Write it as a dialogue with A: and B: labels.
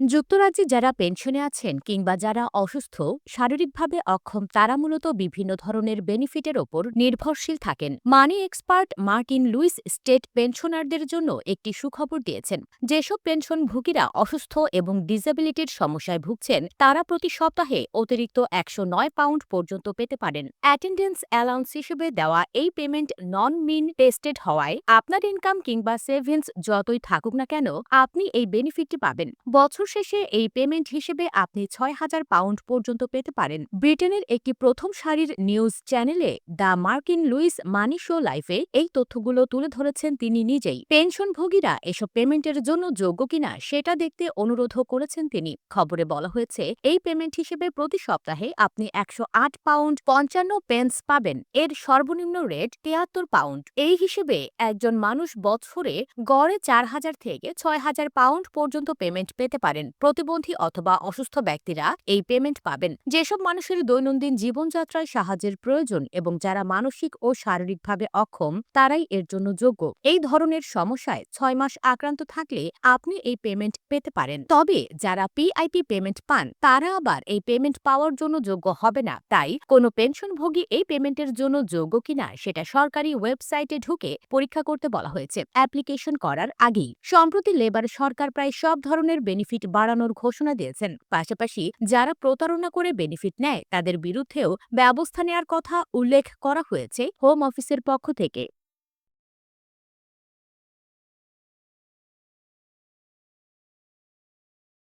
A: যুক্তরাজ্যে যারা পেনশনে আছেন কিংবা যারা অসুস্থ, শারীরিকভাবে অক্ষম, তারা মূলত বিভিন্ন ধরনের বেনিফিটের ওপর নির্ভরশীল থাকেন। Money expert Martin Lewis state পেনশনারদের জন্য একটি সুখবর দিয়েছেন। যেসব পেনশনভোগীরা অসুস্থ এবং ডিসেবিলিটির সমস্যায় ভুগছেন, তারা প্রতি সপ্তাহে অতিরিক্ত একশো নয় পাউন্ড পর্যন্ত পেতে পারেন। অ্যাটেন্ডেন্স অ্যালাউন্স হিসেবে দেওয়া এই পেমেন্ট নন মিন টেস্টেড হওয়ায় আপনার ইনকাম কিংবা সেভিংস যতই থাকুক না কেন, আপনি এই বেনিফিটটি পাবেন। বছর শেষে এই পেমেন্ট হিসেবে আপনি ছয় হাজার পাউন্ড পর্যন্ত পেতে পারেন। ব্রিটেনের একটি প্রথম সারির নিউজ চ্যানেলে দ্য মার্কিন লুইস মানি শো লাইফে এই তথ্যগুলো তুলে ধরেছেন তিনি নিজেই। পেনশনভোগীরা এসব পেমেন্টের জন্য যোগ্য কিনা সেটা দেখতে অনুরোধও করেছেন তিনি। খবরে বলা হয়েছে, এই পেমেন্ট হিসেবে প্রতি সপ্তাহে আপনি একশো আট পাউন্ড পঞ্চান্ন পেন্স পাবেন। এর সর্বনিম্ন রেট তিয়াত্তর পাউন্ড। এই হিসেবে একজন মানুষ বছরে গড়ে চার হাজার থেকে ছয় হাজার পাউন্ড পর্যন্ত পেমেন্ট পেতে পারেন। প্রতিবন্ধী অথবা অসুস্থ ব্যক্তিরা এই পেমেন্ট পাবেন। যেসব মানুষের দৈনন্দিন জীবনযাত্রায় সাহায্যের প্রয়োজন এবং যারা মানসিক ও শারীরিকভাবে অক্ষম, তারাই এর জন্য যোগ্য। এই ধরনের সমস্যায় ছয় মাস আক্রান্ত থাকলে আপনি এই পেমেন্ট পেতে পারেন। তবে যারা পিআইপি পেমেন্ট পান, তারা আবার এই পেমেন্ট পাওয়ার জন্য যোগ্য হবে না। তাই কোনো পেনশনভোগী এই পেমেন্টের জন্য যোগ্য কিনা সেটা সরকারি ওয়েবসাইটে ঢুকে পরীক্ষা করতে বলা হয়েছে। অ্যাপ্লিকেশন করার আগেই। সম্প্রতি লেবার সরকার প্রায় সব ধরনের বেনিফিট বাড়ানোর ঘোষণা দিয়েছেন। পাশাপাশি যারা প্রতারণা করে বেনিফিট নেয়, তাদের বিরুদ্ধেও ব্যবস্থা নেওয়ার কথা উল্লেখ করা হয়েছে হোম অফিসের পক্ষ থেকে।